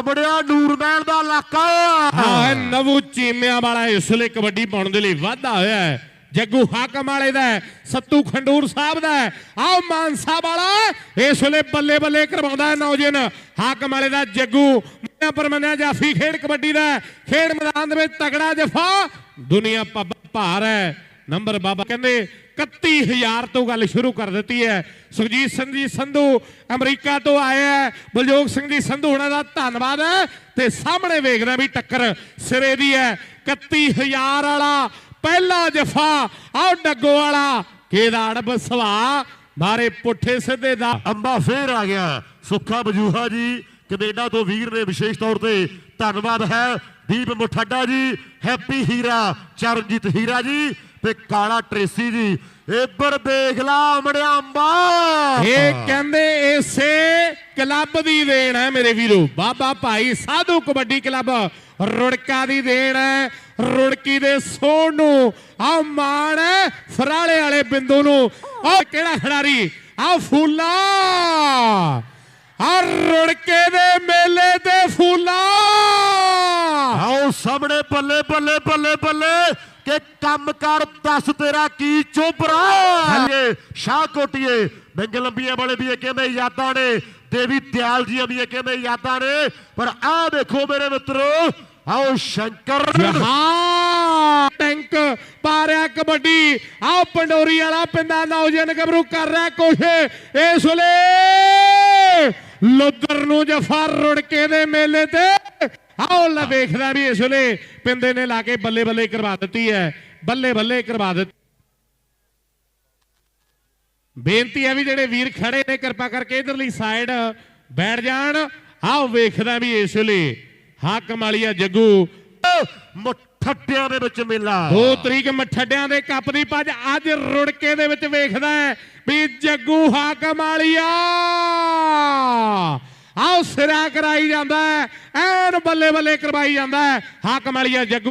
ਅਮੜਿਆ ਨੂਰਮਹਿਲ ਦਾ ਇਲਾਕਾ। ਹਾਂ ਨਵੂ ਚੀਮਿਆਂ ਵਾਲਾ ਇਸ ਲਈ ਕਬੱਡੀ ਪਾਉਣ ਦੇ ਲਈ ਵਾਧਾ ਹੋਇਆ ਹੈ। ਜੱਗੂ ਹਾਕਮ ਵਾਲੇ ਦਾ ਸੱਤੂ ਖੰਡੂਰ ਸਾਹਿਬ ਦਾ ਹੈ। ਆਓ ਮਾਨਸਾ ਵਾਲਾ, ਇਸ ਵੇਲੇ ਬੱਲੇ ਬੱਲੇ ਕਰਵਾਉਂਦਾ ਹੈ ਨੌਜਵਾਨ। ਹਾਕਮ ਵਾਲੇ ਦਾ ਜੱਗੂ ਮੰਨਿਆ ਪਰਮੰਨਿਆ ਜਾਫੀ ਖੇਡ ਕਬੱਡੀ ਦਾ ਖੇਡ ਮੈਦਾਨ ਦੇ ਵਿੱਚ ਤਗੜਾ ਜਫਾ, ਦੁਨੀਆ ਭਾਰ ਹੈ। ਨੰਬਰ ਬਾਬਾ ਕਹਿੰਦੇ 31000 ਤੋਂ ਗੱਲ ਸ਼ੁਰੂ ਕਰ ਦਿੱਤੀ ਹੈ। ਸੁਖਜੀਤ ਸਿੰਘ ਜੀ ਸੰਧੂ ਅਮਰੀਕਾ ਤੋਂ ਆਇਆ ਹੈ। ਬਲਜੋਗ ਸਿੰਘ ਜੀ ਸੰਧੂ ਉਹਨਾਂ ਦਾ ਧੰਨਵਾਦ ਹੈ। ਤੇ ਸਾਹਮਣੇ ਵੇਖਦਾ ਵੀ ਟੱਕਰ ਸਿਰੇ ਦੀ ਹੈ। 31000 ਵਾਲਾ ਪਹਿਲਾ ਜਫਾ ਆਓ ਡੱਗੋ ਵਾਲਾ। ਕੇਦਾੜ ਬਸਵਾ ਮਾਰੇ ਪੁੱਠੇ ਸਿੱਧੇ ਦਾ। ਅੰਬਾ ਫੇਰ ਆ ਗਿਆ। ਸੁੱਖਾ ਬਜੂਹਾ ਜੀ ਕੈਨੇਡਾ ਤੋਂ ਵੀਰ ਨੇ ਵਿਸ਼ੇਸ਼ ਤੌਰ ਤੇ ਧੰਨਵਾਦ ਹੈ। ਦੀਪ ਮੁਠੱਡਾ ਜੀ, ਹੈਪੀ ਹੀਰਾ, ਚਰਨਜੀਤ ਹੀਰਾ ਜੀ ਤੇ ਕਾਲਾ ਟ੍ਰੇਸੀ ਜੀ। ਇੱਧਰ ਦੇਖ ਲਾ ਅਮੜਿਆ ਅੰਬਾ। ਇਹ ਕਹਿੰਦੇ ਇਸੇ ਕਲੱਬ ਦੀ ਦੇਣ ਹੈ ਮੇਰੇ ਵੀਰੋ। ਬਾਬਾ ਭਾਈ ਸਾਧੂ ਕਬੱਡੀ ਕਲੱਬ ਰੁੜਕਾ ਦੀ ਦੇਣ ਹੈ। ਰੁੜਕੀ ਦੇ ਸੋਹਣ ਨੂੰ ਆ ਮਾਣ ਫਰਾਲੇ ਵਾਲੇ ਬਿੰਦੂ ਨੂੰ। ਆ ਕਿਹੜਾ ਖਿਡਾਰੀ? ਆ ਫੂਲਾ। ਆ ਰੁੜਕੇ ਦੇ ਸਾਹਮਣੇ ਬੱਲੇ ਬੱਲੇ ਬੱਲੇ ਬੱਲੇ ਕਿ ਕੰਮ ਕਰ, ਦੱਸ ਤੇਰਾ ਕੀ ਚੋਬਰਾ ਸ਼ਾਹ ਕੋਟੀਏ ਬਿੰਗ ਲੰਬੀਆਂ ਵਾਲੇ ਵੀ ਕਹਿੰਦੇ ਯਾਦਾਂ ਨੇ? ਦੇਵੀ ਦਿਆਲ ਜੀ ਵੀ ਕਹਿੰਦੇ ਯਾਦਾਂ ਨੇ? ਪਰ ਆਹ ਦੇਖੋ ਮੇਰੇ ਮਿੱਤਰੋ, ਆਓ ਸ਼ੰਕਰ। ਹਾਂ, ਟੈਂਕ ਪਾ ਰਿਹਾ ਕਬੱਡੀ। ਆਓ ਪੰਡੋਰੀ ਵਾਲਾ ਪਿੰਦਾ ਨੌਜਵਾਨ ਗੱਭਰੂ ਕਰ ਰਿਹਾ ਕੁਛ ਇਸ ਵੇਲੇ ਲੁੱਦਰ ਨੂੰ ਜਫਾ ਰੁੜਕੇ ਦੇ ਮੇਲੇ ਤੇ। ਆਓ ਲੈ ਵੇਖਦਾ ਵੀ ਇਸ ਵੇਲੇ ਪਿੰਦੇ ਨੇ ਲਾ ਕੇ ਬੱਲੇ ਬੱਲੇ ਕਰਵਾ ਦਿੱਤੀ ਹੈ ਬੱਲੇ ਬੱਲੇ ਕਰਵਾ ਦਿੱਤੀ। ਬੇਨਤੀ ਹੈ ਵੀ ਜਿਹੜੇ ਵੀਰ ਖੜੇ ਨੇ ਕਿਰਪਾ ਕਰਕੇ ਇਧਰਲੀ ਸਾਈਡ ਬੈਠ ਜਾਣ। ਆਓ ਵੇਖਦਾ ਵੀ ਇਸ ਵੇਲੇ ਹਾਕਮ ਵਾਲੀਆ ਜੱਗੂ ਮੁੱਠੱਡਿਆਂ ਦੇ ਵਿੱਚ ਮੇਲਾ। 2 ਤਰੀਕ ਮਠੱਡਿਆਂ ਦੇ ਕੱਪ ਦੀ ਪੱਜ ਅੱਜ ਰੁੜਕੇ ਦੇ ਵਿੱਚ ਵੇਖਦਾ ਹੈ ਵੀ ਜੱਗੂ ਹਾਕਮ ਵਾਲੀਆ ਆਓ ਸਿਰਾ ਕਰਾਈ ਜਾਂਦਾ ਐਨ ਬੱਲੇ ਬੱਲੇ ਕਰਵਾਈ ਜਾਂਦਾ ਹੈ। ਹਾਕਮ ਵਾਲੀਆ ਜੱਗੂ